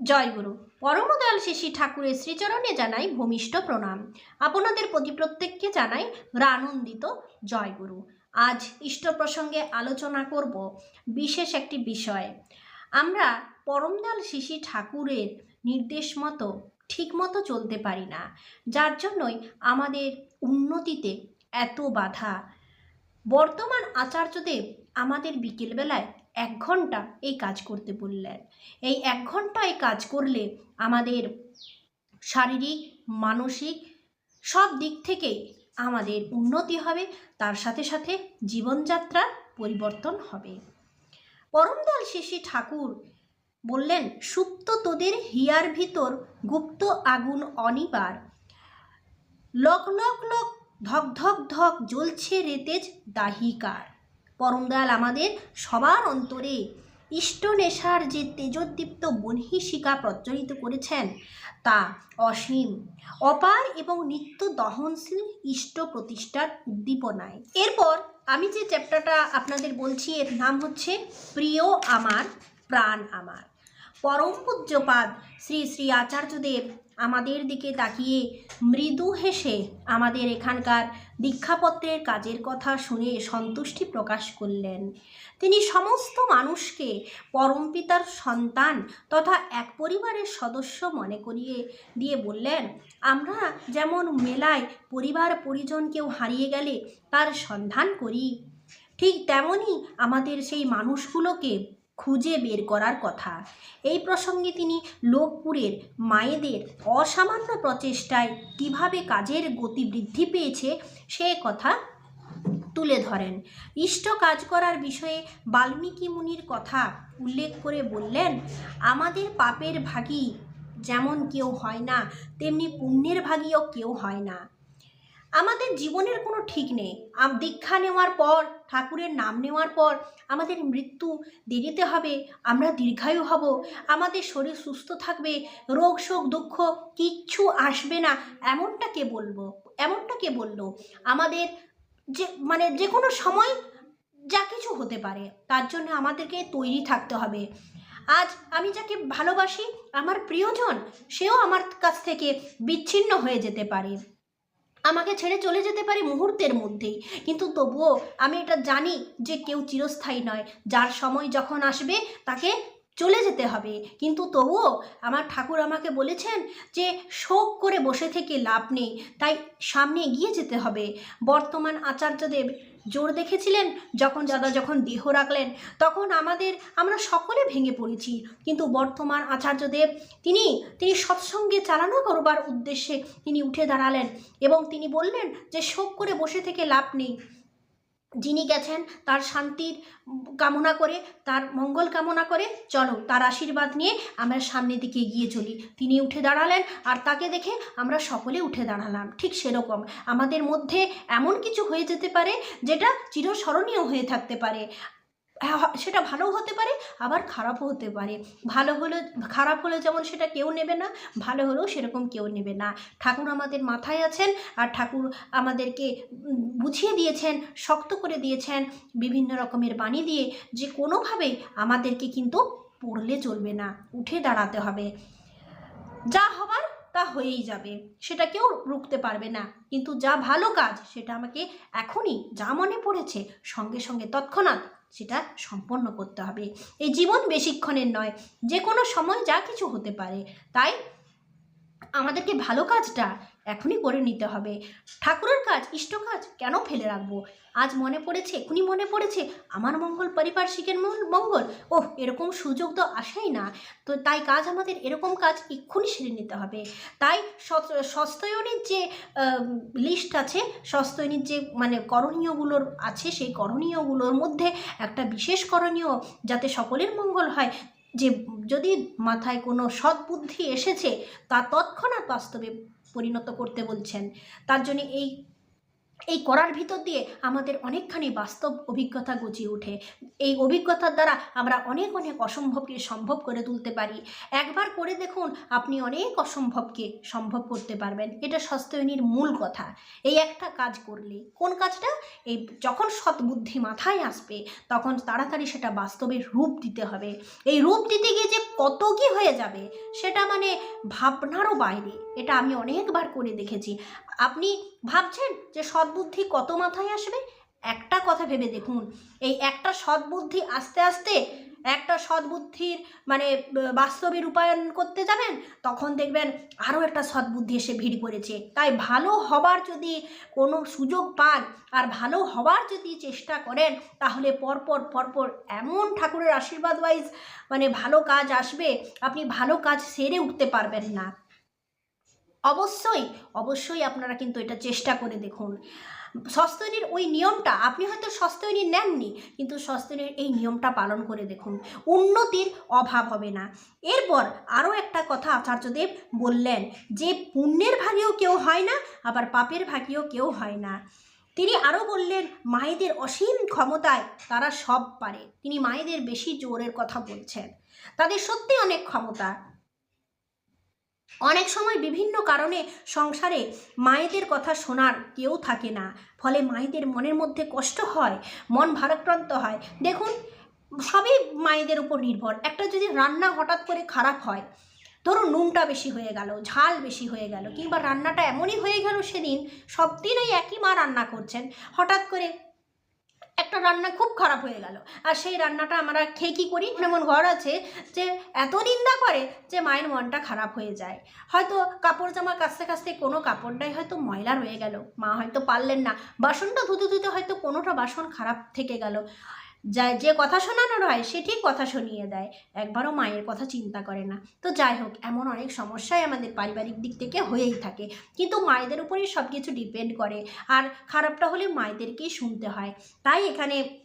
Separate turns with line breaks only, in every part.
জয়গুরু পরমদয়াল শিশি ঠাকুরের শ্রীচরণে জানাই ভূমিষ্ঠ প্রণাম। আপনাদের প্রতি প্রত্যেককে জানাই আনন্দিত জয়গুরু আজ ইষ্ট প্রসঙ্গে আলোচনা করব বিশেষ একটি বিষয়। আমরা পরমদয়াল শিশি ঠাকুরের নির্দেশ মতো ঠিকমতো চলতে পারি না। যার জন্যই আমাদের উন্নতিতে এত বাধা বর্তমান আচার্যদেব আমাদের বিকেলবেলায় এক ঘণ্টা এই কাজ করতে বললেন। এই এক ঘণ্টা এই কাজ করলে আমাদের শারীরিক, মানসিক সব দিক থেকেই আমাদের উন্নতি হবে, তার সাথে সাথে জীবনযাত্রার পরিবর্তন হবে। পরমদয়াল শিশি ঠাকুর বললেন, সুপ্ত তোদের হিয়ার ভিতর গুপ্ত আগুন অনিবার। লক লক লক ধক ধক ধক জ্বলছে রেতেজ দাহিকার। পরমদয়াল আমাদের সবার অন্তরে ইষ্ট নেশার যে তেজোদ্দীপ্ত বনহিষিকা প্রজ্বলিত করেছেন, তা অসীম, অপার এবং নিত্য দহনশীল ইষ্ট প্রতিষ্ঠার উদ্দীপনায়। এরপর আমি যে চ্যাপ্টারটা আপনাদের বলছি, এর নাম হচ্ছে, প্রিয় আমার, প্রাণ আমার। পরম পূজ্যপাদ শ্রী শ্রী আচার্যদেব আমাদের দিকে তাকিয়ে মৃদু হেসে আমাদের এখানকার দীক্ষাপত্রের কাজের কথা শুনে সন্তুষ্টি প্রকাশ করলেন। তিনি সমস্ত মানুষকে পরমপিতার সন্তান তথা এক পরিবারের সদস্য মনে করিয়ে দিয়ে বললেন, আমরা যেমন মেলায় পরিবার পরিজন কেউ হারিয়ে গেলে তার সন্ধান করি, ঠিক তেমনই আমাদের সেই মানুষগুলোকে খুঁজে বের করার কথা। এই প্রসঙ্গে তিনি লোকপুরের মায়েদের অসামান্য প্রচেষ্টায় কীভাবে কাজের গতি বৃদ্ধি পেয়েছে সে কথা তুলে ধরেন। ইষ্ট কাজ করার বিষয়ে বাল্মীকি মুনির কথা উল্লেখ করে বললেন, আমাদের পাপের ভাগী যেমন কেউ হয় না, তেমনি পুণ্যের ভাগীও কেউ হয় না। আমাদের জীবনের কোনো ঠিক নেই। দীক্ষা নেওয়ার পর ঠাকুরের নাম নেওয়ার পর আমাদের মৃত্যু দেরিতে হবে, আমরা দীর্ঘায়ু হব, আমাদের শরীর সুস্থ থাকবে, রোগ শোক দুঃখ কিচ্ছু আসবে না, এমনটা কে বলব? এমনটা কে বলল? আমাদের যে মানে যে কোনো সময় যা কিছু হতে পারে, তার জন্য আমাদেরকে তৈরি থাকতে হবে। আজ আমি যাকে ভালোবাসি, আমার প্রিয়জন, সেও আমার কাছ থেকে বিচ্ছিন্ন হয়ে যেতে পারে। আমাকে ছেড়ে চলে যেতে পারে মুহূর্তের মধ্যেই। কিন্তু তবুও আমি এটা জানি যে কেউ চিরস্থায়ী নয়। যার সময় যখন আসবে, তাকে চলে যেতে হবে। কিন্তু তবুও আমার ঠাকুর আমাকে বলেছেন যে শোক করে বসে থেকে লাভ নেই। তাই সামনে এগিয়ে যেতে হবে। বর্তমান আচার্যদেব জোর দেখেছিলেন? যখন দাদা যখন দেহ রাখলেন, তখন আমাদের, আমরা সকলে ভেঙে পড়েছি। কিন্তু বর্তমান আচার্যদেব, তিনি তিনি সৎসঙ্গে চালানো করবার উদ্দেশ্যে তিনি উঠে দাঁড়ালেন এবং তিনি বললেন যে শোক করে বসে থেকে লাভ নেই। যিনি গেছেন, তার শান্তির কামনা করে, তার মঙ্গল কামনা করে, চলো তার আশীর্বাদ নিয়ে আমরা সামনের দিকে এগিয়ে চলি। তিনি উঠে দাঁড়ালেন আর তাকে দেখে আমরা সকলে উঠে দাঁড়ালাম। ঠিক সেরকম। আমাদের মধ্যে এমন কিছু হয়ে যেতে পারে যেটা চিরস্মরণীয় হয়ে থাকতে পারে। সেটা ভালোও হতে পারে, আবার খারাপও হতে পারে। ভালো হলে, খারাপ হলে যেমন সেটা কেউ নেবে না, ভালো হলেও সেরকম কেউ নেবে না। ঠাকুর আমাদের মাথায় আছেন, আর ঠাকুর আমাদেরকে বুঝিয়ে দিয়েছেন, শক্ত করে দিয়েছেন বিভিন্ন রকমের বাণী দিয়ে যে কোনোভাবেই আমাদেরকে কিন্তু পড়লে চলবে না, উঠে দাঁড়াতে হবে। যা হবার তা হয়েই যাবে। সেটা কেউ রুখতে পারবে না। কিন্তু যা ভালো কাজ, সেটা আমাকে এখনই যা মনে পড়েছে, সঙ্গে সঙ্গে তৎক্ষণাৎ সেটা সম্পন্ন করতে হবে। এই জীবন বেশিক্ষণের নয়, যে কোনো সময় যা কিছু হতে পারে। তাই আমাদেরকে ভালো কাজটা এখনই করে নিতে হবে। ঠাকুরের কাজ, ইষ্ট কাজ কেন ফেলে রাখব? আজ মনে পড়েছে, এখনই মনে পড়েছে, আমার মঙ্গল পারিপার্শ্বিকের মঙ্গল- ওহ, এরকম সুযোগ তো আসেই না। তো তাই কাজ আমাদের এরকম কাজ এক্ষুনি সেরে নিতে হবে। তাই সস্তায়নের যে লিস্ট আছে, সস্তায়নের যে মানে করণীয়গুলোর আছে, সেই করণীয়গুলোর মধ্যে একটা বিশেষ করণীয় যাতে সকলের মঙ্গল হয়, যে, যদি মাথায় কোনো সদ্বুদ্ধি এসেছে, তা তৎক্ষণাৎ বাস্তবে পরিণত করতে বলছেন। তার জন্য এই এই করার ভিতর দিয়ে আমাদের অনেকখানি বাস্তব অভিজ্ঞতা গজিয়ে ওঠে। এই অভিজ্ঞতার দ্বারা আমরা অনেক অনেক অসম্ভবকে সম্ভব করে তুলতে পারি। একবার করে দেখুন, আপনি অনেক অসম্ভবকে সম্ভব করতে পারবেন। এটা স্বাস্থ্যহীনীর মূল কথা। এই একটা কাজ করলে, কোন কাজটা? এই যখন সৎবুদ্ধি মাথায় আসবে, তখন তাড়াতাড়ি সেটা বাস্তবের রূপ দিতে হবে। এই রূপ দিতে গিয়ে যে কত কি হয়ে যাবে, সেটা মানে ভাবনারও বাইরে। এটা আমি অনেকবার করে দেখেছি। আপনি ভাবছেন যে সদ্বুদ্ধি কত মাথায় আসবে? একটা কথা ভেবে দেখুন। এই একটা সদ্বুদ্ধি আস্তে আস্তে একটা সদ্বুদ্ধির মানে বাস্তবে রূপায়ণ করতে যাবেন, তখন দেখবেন আরও একটা সদ্বুদ্ধি এসে ভিড় করেছে। তাই ভালো হবার যদি কোনো সুযোগ পান আর ভালো হওয়ার যদি চেষ্টা করেন, তাহলে পরপর পরপর এমন ঠাকুরের আশীর্বাদ ওয়াইজ মানে ভালো কাজ আসবে, আপনি ভালো কাজ সেরে উঠতে পারবেন না। অবশ্যই অবশ্যই আপনারা কিন্তু এটা চেষ্টা করে দেখুন। সস্তনীর ওই নিয়মটা, আপনি হয়তো সস্তনী নেননি, কিন্তু সস্তনীর এই নিয়মটা পালন করে দেখুন। উন্নতির অভাব হবে না। এরপর আরও একটা কথা আচার্যদেব বললেন যে, পুণ্যের ভাগেও কেউ হয় না, আবার পাপের ভাগেও কেউ হয় না। তিনি আরও বললেন, মায়েদের অসীম ক্ষমতায় তারা সব পারে। তিনি মায়েদের বেশি জোরের কথা বলছেন। তাদের সত্যি অনেক ক্ষমতা। অনেক সময় বিভিন্ন কারণে সংসারে মায়েদের কথা শোনার কেউ থাকে না। ফলে মায়েদের মনের মধ্যে কষ্ট হয়, মন ভারাক্রান্ত হয়। দেখুন, সবই মায়েদের উপর নির্ভর। একটা যদি রান্না হঠাৎ করে খারাপ হয়, ধরুন নুনটা বেশি হয়ে গেল, ঝাল বেশি হয়ে গেল, কিংবা রান্নাটা এমনই হয়ে গেল সেদিন সব দিন ওই একই মা রান্না করছেন, হঠাৎ করে একটা রান্না খুব খারাপ হয়ে গেল। আর সেই রান্নাটা আমরা খেয়ে কী করি? এমন ঘর আছে যে এত নিন্দা করে যে মায়ের মনটা খারাপ হয়ে যায়। হয়তো কাপড় জামা কাছতে কাছতে কোনো কাপড়টাই হয়তো ময়লা রয়ে গেল। মা হয়তো পারলেন না। বাসনটা ধুতে ধুতে হয়তো কোনোটা বাসন খারাপ থেকে গেল। যা যে কথা শোনানোর হয়, সে ঠিক কথা শুনিয়ে দেয়। একবারও মায়ের কথা চিন্তা করে না। তো যাই হোক, এমন অনেক সমস্যাই আমাদের পারিবারিক দিক থেকে হয়েই থাকে। কিন্তু মায়েদের উপরেই সব কিছু ডিপেন্ড করে। আর খারাপটা হলে মায়েদেরকেই শুনতে হয়। তাই এখানে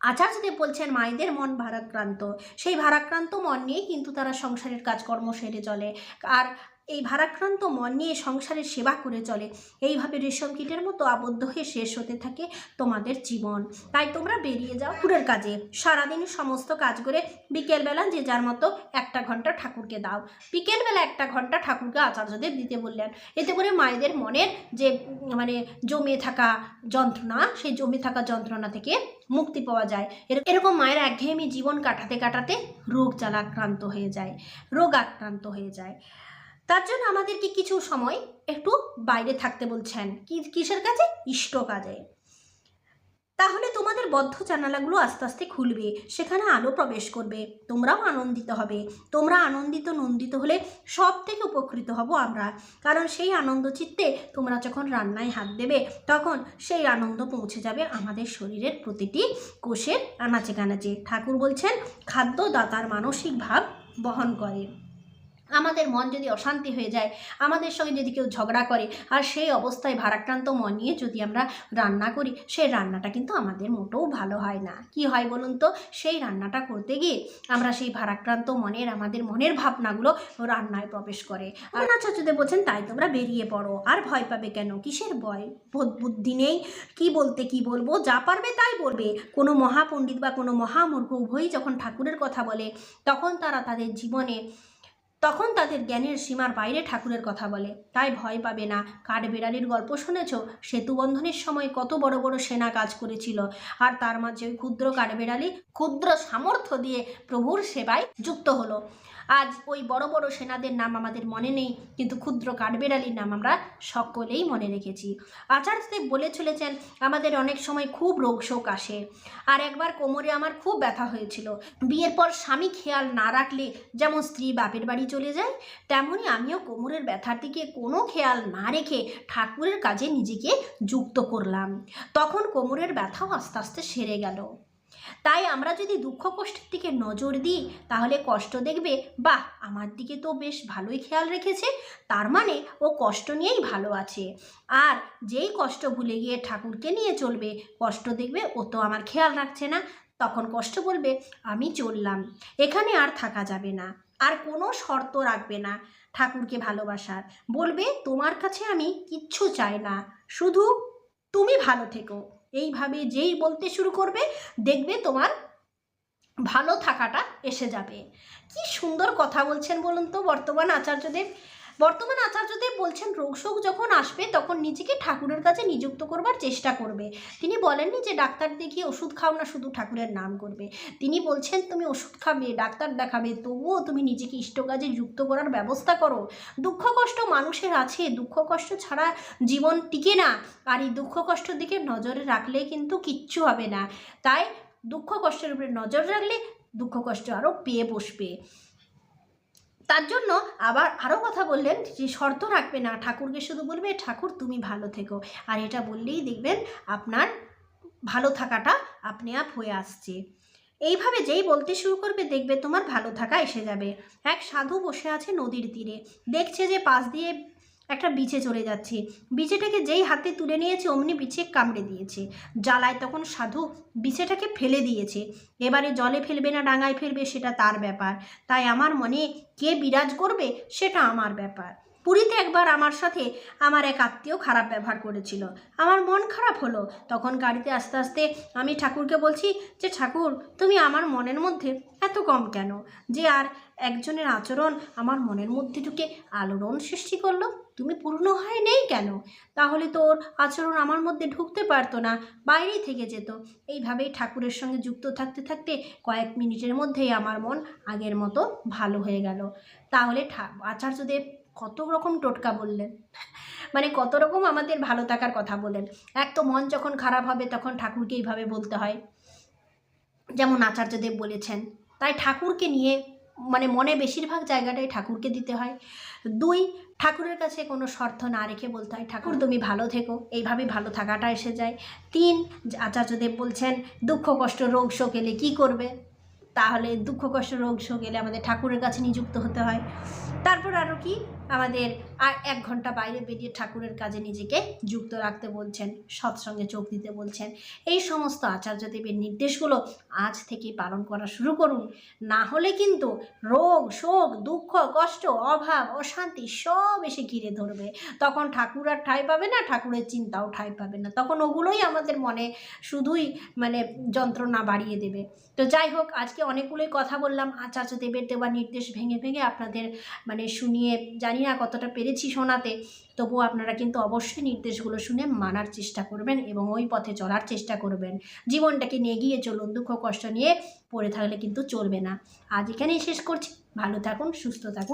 আচার্য আচার্যদেব বলছেন, মায়েদের মন ভারাক্রান্ত। সেই ভারাক্রান্ত মন নিয়েই কিন্তু তারা সংসারের কাজকর্ম সেরে চলে। আর এই ভারাক্রান্ত মন নিয়ে সংসারের সেবা করে চলে। এইভাবে রেশম কীটের মতো আবদ্ধ হয়ে শেষ হতে থাকে তোমাদের জীবন। তাই তোমরা বেরিয়ে যাও ঠাকুরের কাজে। সারাদিন সমস্ত কাজ করে বিকেলবেলা যে যার মতো একটা ঘণ্টা ঠাকুরকে দাও। বিকেলবেলা একটা ঘণ্টা ঠাকুরকে আচার্যদেব দিতে বললেন। এতে করে মায়েদের মনের যে মানে জমে থাকা যন্ত্রণা, সেই জমে থাকা যন্ত্রণা থেকে মুক্তি পাওয়া যায়। এর- এরকম মায়ের একঘেয়েমি জীবন কাটাতে কাটাতে রোগ জ্বালা আক্রান্ত হয়ে যায়। রোগ আক্রান্ত হয়ে যায়। তার জন্য আমাদেরকে কিছু সময় একটু বাইরে থাকতে বলছেন। কি, কিসের কাজে? ইষ্ট কাজে। তাহলে তোমাদের বদ্ধ জানালাগুলো আস্তে আস্তে খুলবে, সেখানে আলো প্রবেশ করবে, তোমরাও আনন্দিত হবে। তোমরা আনন্দিত, নন্দিত হলে সব থেকে উপকৃত হব আমরা। কারণ সেই আনন্দ চিত্তে তোমরা যখন রান্নায় হাত দেবে, তখন সেই আনন্দ পৌঁছে যাবে আমাদের শরীরের প্রতিটি কোষের আনাচে কানাচে। ঠাকুর বলছেন খাদ্য দাতার মানসিক ভাব বহন করে। আমাদের মন যদি অশান্তি হয়ে যায়, আমাদের সঙ্গে যদি কেউ ঝগড়া করে, আর সেই অবস্থায় ভারাক্রান্ত মন নিয়ে যদি আমরা রান্না করি, সেই রান্নাটা কিন্তু আমাদের মোটেও ভালো হয় না। কি হয় বলুন তো? সেই রান্নাটা করতে গিয়ে আমরা সেই ভারাক্রান্ত মনের, আমাদের মনের ভাবনাগুলো রান্নায় প্রবেশ করে। আর আচার্যদেব বলছেন, তাই তোমরা বেরিয়ে পড়ো। আর ভয় পাবে কেন? কিসের ভয়? বুদ্ধি নেই। কি বলতে কি বলব? যা পারবে তাই বলবে। কোনো মহাপণ্ডিত বা কোনো মহামূর্খ উভয়ই যখন ঠাকুরের কথা বলে, তখন তারা তাদের জীবনে তখন তাদের জ্ঞানের সীমার বাইরে ঠাকুরের কথা বলে। তাই ভয় পাবে না। কাঠবেড়ালির গল্প শুনেছ? সেতুবন্ধনের সময় কত বড় বড় সেনা কাজ করেছিল। আর তার মাঝে ক্ষুদ্র কাঠবেড়ালি ক্ষুদ্র সামর্থ্য দিয়ে প্রভুর সেবায় যুক্ত হলো। আজ ওই বড় বড় সেনাদের নাম আমাদের মনে নেই, কিন্তু ক্ষুদ্র কাঠবেড়ালির নাম আমরা সকলেই মনে রেখেছি। আচার্যদেব বলে চলেছেন, আমাদের অনেক সময় খুব রোগ শোক আসে। আর একবার কোমরে আমার খুব ব্যথা হয়েছিল। বিয়ের পর স্বামী খেয়াল না রাখলে যেমন স্ত্রী বাপের বাড়ি চলে যায় তেমনই আমিও কোমরের ব্যথার দিকে কোনো খেয়াল না রেখে ঠাকুরের কাজে নিজেকে যুক্ত করলাম। তখন কোমরের ব্যথাও আস্তে আস্তে সেরে গেল। তাই আমরা যদি দুঃখ কষ্টের দিকে নজর দিই, তাহলে কষ্ট দেখবে, বাহ, আমার দিকে তো বেশ ভালোই খেয়াল রেখেছে, তার মানে ও কষ্ট নিয়েই ভালো আছে। আর যেই কষ্ট ভুলে গিয়ে ঠাকুরকে নিয়ে চলবে, কষ্ট দেখবে ও তো আমার খেয়াল রাখছে না। তখন কষ্ট বলবে, আমি চললাম, এখানে আর থাকা যাবে না, আর কোনো শর্ত রাখবে না ঠাকুরকে ভালোবাসার। বলবে, তোমার কাছে আমি কিচ্ছু চাই না, শুধু তুমি ভালো থেকো। এইভাবে যেই বলতে শুরু করবে, দেখবে তোমার ভালো থাকাটা এসে যাবে। কি সুন্দর কথা বলছেন বলুন তো বর্তমান আচার্যদেব। বর্তমান আচার্যদেব বলছেন, রোগ শোক যখন আসবে তখন নিজেকে ঠাকুরের কাছে নিযুক্ত করবার চেষ্টা করবে। তিনি বলেননি যে ডাক্তার দেখিয়ে ওষুধ খাও না, শুধু ঠাকুরের নাম করবে। তিনি বলছেন, তুমি ওষুধ খাবে, ডাক্তার দেখাবে, তবুও তুমি নিজেকে ইষ্ট কাজে যুক্ত করার ব্যবস্থা করো। দুঃখ কষ্ট মানুষের আছে, দুঃখ কষ্ট ছাড়া জীবন টিকে না। আর এই দুঃখ কষ্টের দিকে নজরে রাখলে কিন্তু কিচ্ছু হবে না। তাই দুঃখ কষ্টের উপরে নজর রাখলে দুঃখ কষ্ট আরও পেয়ে বসবে। তার জন্য আবার আরও কথা বললেন যে শর্ত রাখবে না, ঠাকুরকে শুধু বলবে, ঠাকুর, তুমি ভালো থেকো। আর এটা বললেই দেখবেন আপনার ভালো থাকাটা আপনি আপ হয়ে আসছে। এইভাবে যেই বলতে শুরু করবে, দেখবে তোমার ভালো থাকা এসে যাবে। এক সাধু বসে আছে নদীর তীরে। দেখছে যে পাশ দিয়ে একটা বিছে চলে যাচ্ছে। বিছেটাকে যেই হাতে তুলে নিয়েছে, অমনি বিছে কামড়ে দিয়েছে। জ্বালায় তখন সাধু বিছেটাকে ফেলে দিয়েছে। এবারে জলে ফেলবে না, ডাঙায় ফেলবে, সেটা তার ব্যাপার। তাই আমার মনে কে বিরাজ করবে, সেটা আমার ব্যাপার। পুরীতে একবার আমার সাথে আমার এক আত্মীয় খারাপ ব্যবহার করেছিল। আমার মন খারাপ হলো। তখন গাড়িতে আস্তে আস্তে আমি ঠাকুরকে বলছি যে, ঠাকুর, তুমি আমার মনের মধ্যে এত কম কেন? যে আর একজনের আচরণ আমার মনের মধ্যে ঢুকে আলোড়ন সৃষ্টি করল। তুমি পূর্ণ হয় নেই কেন? তাহলে তো ওর আচরণ আমার মধ্যে ঢুকতে পারতো না, বাইরেই থেকে যেত। এইভাবেই ঠাকুরের সঙ্গে যুক্ত থাকতে থাকতে কয়েক মিনিটের মধ্যেই আমার মন আগের মতো ভালো হয়ে গেল। তাহলে আচার্যদেব কত রকম টোটকা বললেন। মানে কত রকম আমাদের ভালো থাকার কথা বলেন। এক তো মন যখন খারাপ হবে তখন ঠাকুরকে এইভাবে বলতে হয়। যেমন আচার্যদেব বলেছেন, তাই ঠাকুরকে নিয়ে মানে মনে বেশিরভাগ জায়গাটাই ঠাকুরকে দিতে হয়। দুই, ঠাকুরের কাছে কোনো শর্ত না রেখে বলতে হয়, ঠাকুর, তুমি ভালো থেকো এইভাবে ভালো থাকাটা এসে যায়। তিন, আচার্যদেব বলছেন, দুঃখ, কষ্ট, রোগ, শোক এলে কী করবে? তাহলে দুঃখ, কষ্ট, রোগ শোক এলে আমাদের ঠাকুরের কাছে নিযুক্ত হতে হয়। তারপর আরও কি? আমাদের আর এক ঘণ্টা বাইরে বেরিয়ে ঠাকুরের কাজে নিজেকে যুক্ত রাখতে বলছেন, সৎসঙ্গে চোখ দিতে বলছেন। এই সমস্ত আচার্যদেবের নির্দেশগুলো আজ থেকে পালন করা শুরু করুন। না হলে কিন্তু রোগ, শোক, দুঃখ, কষ্ট, অভাব, অশান্তি সব এসে ঘিরে ধরবে। তখন ঠাকুর আর ঠাঁই পাবে না, ঠাকুরের চিন্তাও ঠাঁই পাবে না। তখন ওগুলোই আমাদের মনে শুধুই মানে যন্ত্রণা বাড়িয়ে দেবে। তো যাই হোক, আজকে অনেকগুলোই কথা বললাম। আচার্য দেবের দেওয়া নির্দেশ ভেঙে ভেঙে আপনাদের মানে শুনিয়ে জানি না কতটা পেরেছি শোনাতে। তবুও আপনারা কিন্তু অবশ্যই নির্দেশগুলো শুনে মানার চেষ্টা করবেন এবং ওই পথে চলার চেষ্টা করবেন। জীবনটাকে নিয়ে গিয়ে চলুন, দুঃখ কষ্ট নিয়ে পড়ে থাকলে কিন্তু চলবে না। আজ এখানেই শেষ করছি। ভালো থাকুন, সুস্থ থাকুন।